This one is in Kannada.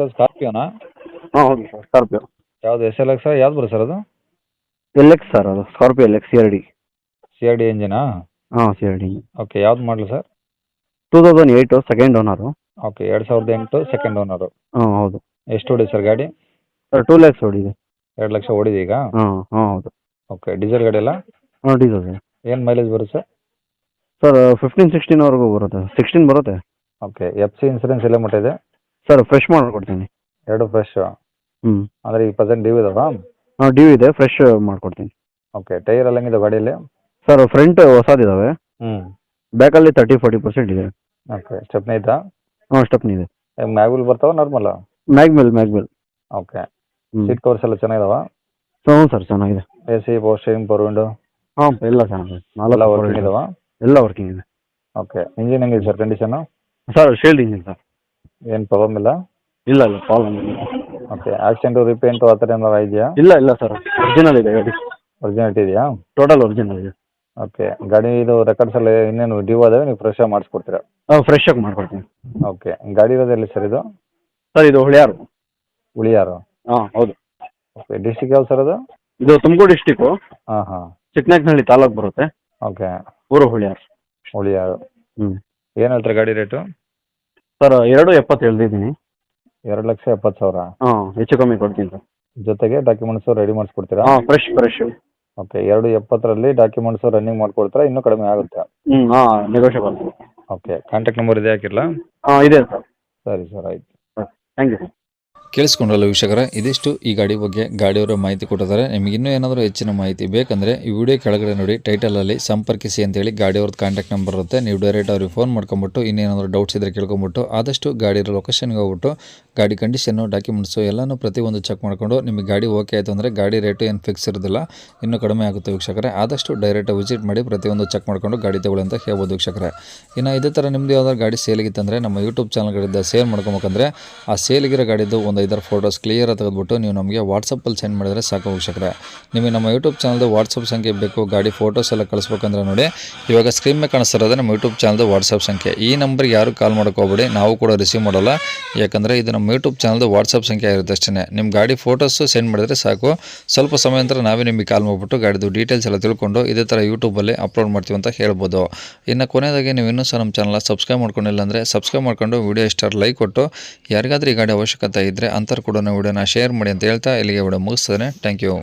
ಸ್ಕಾರ್ಪಿಯೋನಾ? ಹಾಂ ಹೌದು ಸರ್ ಸ್ಕಾರ್ಪಿಯೋ. ಯಾವ್ದು ಎಸ್ ಎಲ್ ಎಕ್ಸ್ ಯಾವ್ದು ಬರುತ್ತೆ ಸರ್ ಅದು? ಎಲ್ ಎಕ್ಸ್ ಸರ್ ಅದು Scorpio L X C R D. C R D ಎಂಜಿನಾ ಹಾಂ ಡಿ ಓಕೆ ಯಾವ್ದು ಮಾಡಲು sir? Two thousand eight second owner okay ಎರಡು ಸಾವಿರದ ಎಂಟು ಸೆಕೆಂಡ್ ಓನರು ಹಾಂ ಹೌದು. ಎಷ್ಟು ಹೊಡಿ ಸರ್ ಗಾಡಿ? ಸರ್ ಟೂ ಲ್ಯಾಕ್ಸ್ ಹೊಡಿದೆ ಎರಡು ಲಕ್ಷ ಓಡಿದೆ ಈಗ? ಹಾಂ ಹಾಂ ಹೌದು. ಓಕೆ ಡೀಸೆಲ್ ಗಾಡಿ ಎಲ್ಲ? ಹಾಂ ಡೀಸೆಲ್ ಸರ್. ಏನು ಮೈಲೇಜ್ ಬರುತ್ತೆ ಸರ್? ಫಿಫ್ಟೀನ್ ಸಿಕ್ಸ್ಟೀನ್ವರೆಗೂ ಬರುತ್ತೆ. ಸಿಕ್ಸ್ಟೀನ್ ಬರುತ್ತೆ. ಓಕೆ ಎಫ್ ಸಿ ಇನ್ಸೂರೆನ್ಸ್ ಎಲ್ಲ ಮಟ್ಟ ಇದೆ ಸರ್ ಫ್ರೆಶ್ ಮಾಡಿಕೊಡ್ತೀನಿ ಎರಡು ಫ್ರೆಶ್ ಹ್ಞೂ ಅಂದರೆ ಈಗ ಪ್ರೆಸೆಂಟ್ ಡ್ಯೂ ಇದಾವಾ? ಹಾಂ ಡ್ಯೂ ಇದೆ ಫ್ರೆಶ್ ಮಾಡಿಕೊಡ್ತೀನಿ. ಓಕೆ ಟೈರ್ ಎಲ್ಲ ಹೆಂಗಿದೆ ಗಾಡಿಯಲ್ಲಿ? ಸರ್ ಫ್ರಂಟ್ ಹೊಸದಿದ್ದಾವೆ ಹ್ಞೂ ಬ್ಯಾಕಲ್ಲಿ ತರ್ಟಿ ಫೋರ್ಟಿ ಪರ್ಸೆಂಟ್ ಇದೆ. ಓಕೆ ಸ್ಟೆಪ್ನಿ ಇದ್ದಾ? ಹಾಂ ಸ್ಟೆಪ್ನಿ ಇದೆ. ಮ್ಯಾಗ್ವಿಲ್ ಬರ್ತಾವ normal mag wheel mag wheel okay seat covers ಎಲ್ಲ ಚೆನ್ನಾಗಿದಾವ? ಹ್ಞೂ ಸರ್ ಚೆನ್ನಾಗಿದೆ. A C power steering power window ಹಾಂ ಎಲ್ಲ ಚೆನ್ನಾಗಿದೆ. ನಾಲ್ಕು ವರ್ಕಿಂಗ್ ಇದಾವ? ಎಲ್ಲ ವರ್ಕಿಂಗ್ ಇದೆ. ಓಕೆ ಇಂಜಿನ್ ಹೆಂಗಿದೆ sir condition sir sealed engine sir. ಏನು ಪ್ರಾಬ್ಲಮ್ ಇಲ್ಲ? ಇಲ್ಲ ಇಲ್ಲ ಪ್ರಾಬ್ಲಮ್ ಇಲ್ಲ. ಓಕೆ ಆಕ್ಸಿಡೆಂಟು ರಿಪೇಂಟು ಆ ಥರ ಏನಾರು ಇದೆಯಾ? ಇಲ್ಲ ಇಲ್ಲ ಸರ್ ಒರಿಜಿನಲ್ ಇದೆ ಗಾಡಿ. ಒರಿಜಿನಲ್ಟಿ ಇದೆಯಾ? ಟೋಟಲ್ ಒರಿಜಿನಲ್ ಇದೆ. ಓಕೆ ಗಾಡಿ ಇದು ರೆಕಾರ್ಡ್ಸ್ ಎಲ್ಲ ಇನ್ನೇನು ಡ್ಯೂ ಅದಾವೆ ನೀವು ಫ್ರೆಶ್ ಆಗಿ ಮಾಡಿಸ್ಕೊಡ್ತೀರಾ? ಹಾಂ ಫ್ರೆಶ್ ಆಗಿ ಮಾಡ್ಕೊಡ್ತೀನಿ. ಓಕೆ ಗಾಡಿ ಇರೋದು ಎಲ್ಲಿ ಸರ್ ಇದು? ಸರ್ ಇದು ಹುಳಿಯಾರು. ಹುಳಿಯಾರು? ಹಾಂ ಹೌದು. ಓಕೆ ಡಿಸ್ಟಿಕ್ ಯಾವ ಸರ್ ಅದು? ಇದು ತುಮಕೂರು ಡಿಸ್ಟಿಕ್ಕು ಹಾಂ ಹಾಂ. ಚಿಕ್ಕನಾಯಕನಹಳ್ಳಿ ತಾಲೂಕು ಬರುತ್ತೆ. ಓಕೆ ಊರು ಹುಳಿಯಾರು. ಹುಳಿಯಾರು. ಹ್ಞೂ ಏನು ಹೇಳ್ತಾರೆ ಗಾಡಿ ರೇಟು ಸರ್ ಎರಡು ಎಪ್ಪತ್ತು ಹೇಳ್ತಿದ್ದೀನಿ ಎರಡು ಲಕ್ಷ ಎಪ್ಪತ್ತು ಸಾವಿರ? ಹಾಂ ಹೆಚ್ಚು ಕಮ್ಮಿ ಕೊಡ್ತೀನಿ ಸರ್. ಜೊತೆಗೆ ಡಾಕ್ಯುಮೆಂಟ್ಸ್ ರೆಡಿ ಮಾಡಿಸ್ಕೊಡ್ತೀರಾ? ಹಾಂ ಫ್ರೆಶ್ ಫ್ರೆಶ್ ಓಕೆ ಎರಡು ಎಪ್ಪತ್ತರಲ್ಲಿ ಡಾಕ್ಯುಮೆಂಟ್ಸ್ ರನ್ನಿಂಗ್ ಮಾಡಿಕೊಡ್ತೀರಾ? ಇನ್ನೂ ಕಡಿಮೆ ಆಗುತ್ತೆ? ಹ್ಞೂ ಹಾಂ ನೆಗೋಷಿಯಬಲ್ ಓಕೆ ಕಾಂಟ್ಯಾಕ್ಟ್ ನಂಬರ್ ಇದೆ ಹಾಕಿರಲ್ಲ ಹಾಂ ಇದೆ ಸರ್. ಸರಿ ಸರ್ ಆಯಿತು. ಥ್ಯಾಂಕ್ ಯು ಸರ್ ಕೇಳಿಸ್ಕೊಂಡ್ರಲ್ಲ ವೀಕ್ಷಕರ, ಇದಿಷ್ಟು ಈ ಗಾಡಿ ಬಗ್ಗೆ ಗಾಡಿಯವರ ಮಾಹಿತಿ ಕೊಟ್ಟಿದ್ದಾರೆ. ನಿಮಗೆ ಇನ್ನೂ ಏನಾದರೂ ಹೆಚ್ಚಿನ ಮಾಹಿತಿ ಬೇಕಂದರೆ ಈ ವಿಡಿಯೋ ಕೆಳಗಡೆ ನೋಡಿ ಟೈಟಲಲ್ಲಿ ಸಂಪರ್ಕಿಸಿ ಅಂತೇಳಿ ಗಾಡಿಯವ್ರದ್ದು ಕಾಂಟ್ಯಾಕ್ಟ್ ನಂಬರ್ ಇರುತ್ತೆ. ನೀವು ಡೈರೆಕ್ಟ್ ಅವ್ರಿಗೆ ಫೋನ್ ಮಾಡ್ಕೊಂಬಿಟ್ಟು, ಇನ್ನೇನಾದರೂ ಡೌಟ್ಸ್ ಇದ್ದರೆ ಕೇಳ್ಕೊಂಬಿಟ್ಟು, ಆದಷ್ಟು ಗಾಡಿ ಲೊಕೇಶನ್ಗೆ ಹೋಗ್ಬಿಟ್ಟು, ಗಾಡಿ ಕಂಡೀಷನ್ನು ಡಾಕ್ಯುಮೆಂಟ್ಸು ಎಲ್ಲನೂ ಪ್ರತಿಯೊಂದು ಚೆಕ್ ಮಾಡಿಕೊಂಡು, ನಿಮಗೆ ಗಾಡಿ ಓಕೆ ಆಯಿತು ಅಂದರೆ ಗಾಡಿ ರೇಟು ಏನು ಫಿಕ್ಸ್ ಇರೋದಿಲ್ಲ, ಇನ್ನೂ ಕಡಿಮೆ ಆಗುತ್ತೆ ವೀಕ್ಷಕರೇ. ಆದಷ್ಟು ಡೈರೆಕ್ಟ್ ವಿಸಿಟ್ ಮಾಡಿ, ಪ್ರತಿಯೊಂದು ಚೆಕ್ ಮಾಡಿಕೊಂಡು ಗಾಡಿ ತಗೊಳ್ಳಿ ಅಂತ ಹೇಳ್ಬೋದು ವೀಕ್ಷಕರೇ. ಇನ್ನು ಇದೇ ಥರ ನಿಮ್ಮದು ಯಾವ್ದಾದ್ರು ಗಾಡಿ ಸೇಲಿಗಿತ್ತಂದರೆ ನಮ್ಮ ಯೂಟ್ಯೂಬ್ ಚಾನಲ್ಗಳಿಂದ ಸೇಲ್ ಮಾಡ್ಕೊಬೇಕಂದ್ರೆ, ಆ ಸೇಲಿಗಿರೋ ಗಾಡಿದ್ದು ಒಂದು ಐದಾರು ಫೋಟೋಸ್ ಕ್ಲಿಯರ್ ತೆಗೆದುಬಿಟ್ಟು ನೀವು ನಮಗೆ ವಾಟ್ಸಪ್ಪಲ್ಲಿ ಸೆಂಡ್ ಮಾಡಿದರೆ ಸಾಕು ವೀಕ್ಷಕರೇ. ನಿಮಗೆ ನಮ್ಮ ಯೂಟ್ಯೂಬ್ ಚಾನಲ್ದು ವಾಟ್ಸಪ್ ಸಂಖ್ಯೆ ಬೇಕು, ಗಾಡಿ ಫೋಟೋಸ್ ಎಲ್ಲ ಕಳಿಸ್ಬೇಕಂದ್ರೆ ನೋಡಿ, ಇವಾಗ ಸ್ಕ್ರೀನ್ ಮೇಲೆ ಕಾಣಿಸ್ತಿರೋದು ನಮ್ಮ ಯೂಟ್ಯೂಬ್ ಚಾನಲ್ದು ವಾಟ್ಸಪ್ ಸಂಖ್ಯೆ. ಈ ನಂಬರ್ಗೆ ಯಾರು ಕಾಲ್ ಮಾಡ್ಕೋಬೇಡಿ, ನಾವು ಕೂಡ ರಿಸೀವ್ ಮಾಡಲ್ಲ. ಯಾಕಂದರೆ ಇದು ನಮ್ಮ ಯೂಟ್ಯೂಬ್ ಚಾನಲ್ದು ವಾಟ್ಸಪ್ ಸಂಖ್ಯೆ ಇರುತ್ತೆ ಅಷ್ಟೇ ನಿಮ್ಮ ಗಾಡಿ ಫೋಟೋಸು ಸೆಂಡ್ ಮಾಡಿದರೆ ಸಾಕು. ಸ್ವಲ್ಪ ಸಮಯ ನಂತರ ನಾವೇ ನಿಮಗೆ ಕಾಲ್ ಮಾಡಿಬಿಟ್ಟು ಗಾಡಿದು ಡೀಟೇಲ್ಸ್ ಎಲ್ಲ ತಿಳ್ಕೊಂಡು ಇದೇ ಥರ ಯೂಟ್ಯೂಬಲ್ಲಿ ಅಪ್ಲೋಡ್ ಮಾಡ್ತೀವಿ ಅಂತ ಹೇಳ್ಬೋದು. ಇನ್ನು ಕೊನೆಯದಾಗಿ ನೀವು ಇನ್ನೂ ಸಹ ನಮ್ಮ ಚಾನಲ್ ಸಬ್ಸ್ಕ್ರೈಬ್ ಮಾಡ್ಕೊಂಡಿಲ್ಲ ಅಂದರೆ ಸಬ್ಸ್ಕ್ರೈಬ್ ಮಾಡ್ಕೊಂಡು ವಿಡಿಯೋ ಇಷ್ಟ ಲೈಕ್ ಕೊಟ್ಟು, ಯಾರಿಗಾದ್ರೂ ಈ ಗಾಡಿ ಅವಶ್ಯಕತೆ ಇದ್ದರೆ ಅಂಥವ್ರು ಕೂಡ ವಿಡಿಯೋನ ಶೇರ್ ಮಾಡಿ ಅಂತ ಹೇಳ್ತಾ ಇಲ್ಲಿಗೆ ವಿಡಿಯೋ ಮುಗಿಸ್ತದೆ ಥ್ಯಾಂಕ್ ಯು